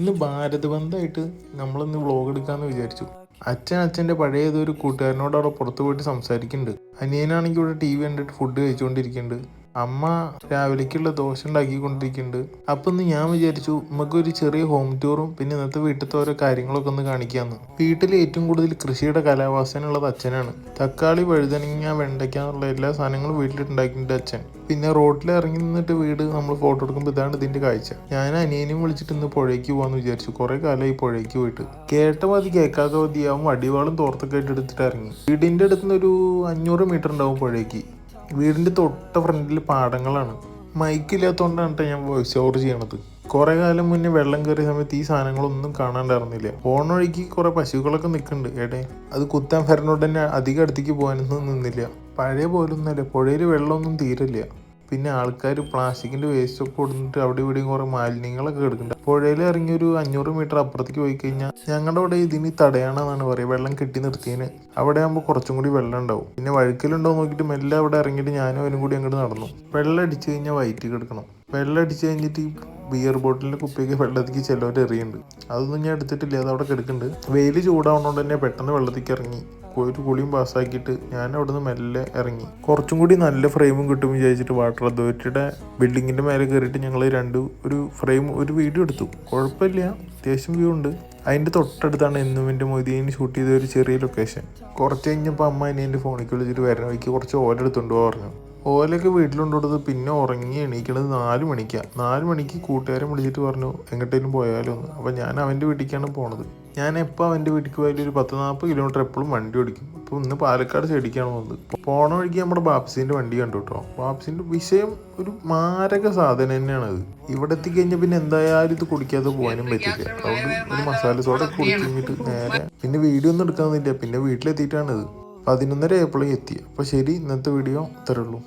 ഇന്ന് ഭാരത് ബന്ധമായിട്ട് നമ്മളിന്ന് വ്ളോഗ് എടുക്കാമെന്ന് വിചാരിച്ചു. അച്ഛൻ അച്ഛന്റെ പഴയ ഏതൊരു കൂട്ടുകാരനോട് അവിടെ പുറത്ത് പോയിട്ട് സംസാരിക്കുന്നുണ്ട്. അനിയനാണെങ്കിൽ ഇവിടെ ടി വി കണ്ടിട്ട് ഫുഡ് കഴിച്ചുകൊണ്ടിരിക്കുന്നുണ്ട് അമ്മ രാവിലേക്കുള്ള ദോശ ഉണ്ടാക്കിക്കൊണ്ടിരിക്കുന്നുണ്ട്. അപ്പം ഇന്ന് ഞാൻ വിചാരിച്ചു നമുക്കൊരു ചെറിയ ഹോം ടൂറും പിന്നെ ഇന്നത്തെ വീട്ടിലത്തെ ഓരോ കാര്യങ്ങളൊക്കെ ഒന്ന് കാണിക്കാമെന്ന് വീട്ടിൽ ഏറ്റവും കൂടുതൽ കൃഷിയുടെ കലാവാസനുള്ളത് അച്ഛനാണ്. തക്കാളി വഴുതനങ്ങ വെണ്ടയ്ക്ക എന്നുള്ള എല്ലാ സാധനങ്ങളും വീട്ടിലുണ്ടാക്കിയിട്ടുണ്ട് അച്ഛൻ. പിന്നെ റോഡിൽ ഇറങ്ങി നിന്നിട്ട് വീട് നമ്മൾ ഫോട്ടോ എടുക്കുമ്പോൾ ഇതാണ് ഇതിന്റെ കാഴ്ച. ഞാൻ അനിയനും വിളിച്ചിട്ട് ഇന്ന് പുഴയ്ക്ക് പോകാന്ന് വിചാരിച്ചു. കുറെ കാലമായി പുഴയ്ക്ക് പോയിട്ട്. കേട്ട മതി കേൾക്കാത്ത മതി അവൻ വടിവാളും തോർത്തൊക്കെ ആയിട്ട് എടുത്തിട്ട് ഇറങ്ങി. വീടിന്റെ അടുത്തുനിന്ന് ഒരു അഞ്ഞൂറ് മീറ്റർ ഉണ്ടാവും പുഴയ്ക്ക്. വീടിന്റെ തൊട്ട ഫ്രണ്ടിൽ പാടങ്ങളാണ്. മൈക്കില്ലാത്തതുകൊണ്ടാണ് കേട്ടോ ഞാൻ വോയിസ് ഓവർ ചെയ്യണത്. കുറേ കാലം മുന്നേ വെള്ളം കയറിയ സമയത്ത് ഈ സാധനങ്ങളൊന്നും കാണാണ്ടായിരുന്നില്ല. പോണ വഴിക്ക് കുറെ പശുക്കളൊക്കെ നിൽക്കുന്നുണ്ട് എടെ അത് കുത്താൻ വരണോണ്ട് തന്നെ അധികം അടുത്തേക്ക് പോകാനൊന്നും നിന്നില്ല. പഴയ പോലൊന്നുമല്ല. പുഴയിൽ വെള്ളമൊന്നും തീരില്ല. പിന്നെ ആൾക്കാർ പ്ലാസ്റ്റിക്കിന്റെ വേസ്റ്റ് ഒക്കെ കൊടുത്തിട്ട് അവിടെ ഇവിടെയും കുറേ മാലിന്യങ്ങളൊക്കെ കിടക്കുന്നുണ്ട്. പുഴയിൽ ഇറങ്ങി ഒരു അഞ്ഞൂറ് മീറ്റർ അപ്പുറത്തേക്ക് പോയി കഴിഞ്ഞാൽ ഞങ്ങളുടെ അവിടെ ഇതിന് തടയണമെന്നാണ് പറയുക. വെള്ളം കെട്ടി നിർത്തിയതിന് അവിടെ ആകുമ്പോൾ കുറച്ചും കൂടി വെള്ളം ഉണ്ടാവും. പിന്നെ വഴുക്കലുണ്ടോ നോക്കിയിട്ട് മെല്ലെ അവിടെ ഇറങ്ങിയിട്ട് ഞാനും അവനും കൂടി അങ്ങോട്ട് നടന്നു. വെള്ളം അടിച്ചു കഴിഞ്ഞാൽ വയറ്റി കിടക്കണം. വെള്ളം അടിച്ചു കഴിഞ്ഞിട്ട് ഈ ബിയർ ബോട്ടിലിന്റെ കുപ്പിയൊക്കെ വെള്ളത്തേക്ക് ചിലവർ എറിയുന്നുണ്ട്. അതൊന്നും ഞാൻ എടുത്തിട്ടില്ല. അത് അവിടെ കിടക്കുന്നുണ്ട്. വെയിൽ ചൂടാവുന്നതുകൊണ്ട് തന്നെ പെട്ടെന്ന് വെള്ളത്തേക്ക് ഇറങ്ങി. ഒരു കുളിയും പാസ്സാക്കിയിട്ട് ഞാൻ അവിടുന്ന് മെല്ലെ ഇറങ്ങി. കുറച്ചും കൂടി നല്ല ഫ്രെയിമും കിട്ടും വിചാരിച്ചിട്ട് വാട്ടർ അതോറിറ്റിയുടെ ബിൽഡിങ്ങിന്റെ മേലെ കയറിയിട്ട് ഞങ്ങൾ രണ്ട് ഒരു ഫ്രെയിം ഒരു വീഡിയോ എടുത്തു. കുഴപ്പമില്ല അത്യാവശ്യം വ്യൂ ഉണ്ട്. അതിന്റെ തൊട്ടടുത്താണ് എന്നും എന്റെ മൊയ്തീന് ഷൂട്ട് ചെയ്ത ഒരു ചെറിയ ലൊക്കേഷൻ കുറച്ച് കഴിഞ്ഞപ്പോൾ അമ്മ എന്നെ എന്റെ ഫോണിൽ വിളിച്ചിട്ട് വരണ എനിക്ക് കുറച്ച് ഓല എടുത്തുണ്ടോ പറഞ്ഞു. ഓലൊക്കെ വീട്ടിലുണ്ടോടത് പിന്നെ ഉറങ്ങി എണീക്കണത് നാല് മണിക്കാണ്. നാല് മണിക്ക് കൂട്ടുകാരൻ വിളിച്ചിട്ട് പറഞ്ഞു എങ്ങോട്ടേലും പോയാലോ എന്ന്. അപ്പോൾ ഞാൻ അവന്റെ വീട്ടിലേക്കാണ് പോണത്. ഞാൻ എപ്പോൾ അവന്റെ വീട്ടിലേക്ക് പോയാലും ഒരു പത്ത് നാൽപ്പത് കിലോമീറ്റർ എപ്പോഴും വണ്ടി ഓടിക്കും. അപ്പോൾ ഇന്ന് പാലക്കാട് ചെടിക്കാണ് പോകുന്നത്. പോണ വഴിക്ക് നമ്മുടെ ബാപ്സിന്റെ വണ്ടി കണ്ടു കേട്ടോ ബാപ്സിന്റെ വിഷയം ഒരു മാരക സാധനം തന്നെയാണ് അത്. ഇവിടെ എത്തിക്കഴിഞ്ഞാൽ പിന്നെ എന്തായാലും ഇത് കുടിക്കാതെ പോകാനും പറ്റില്ല. അതുകൊണ്ട് ഒരു മസാല സോഡ കുടിച്ചിട്ട് നേരെ പിന്നെ വീഡിയോ ഒന്നും എടുക്കാൻ പിന്നെ വീട്ടിലെത്തിയിട്ടാണ് ഇത് പതിനൊന്നര ആയപ്പോഴേ എത്തി. അപ്പോൾ ശരി ഇന്നത്തെ വീഡിയോ ഇത്രയുള്ളൂ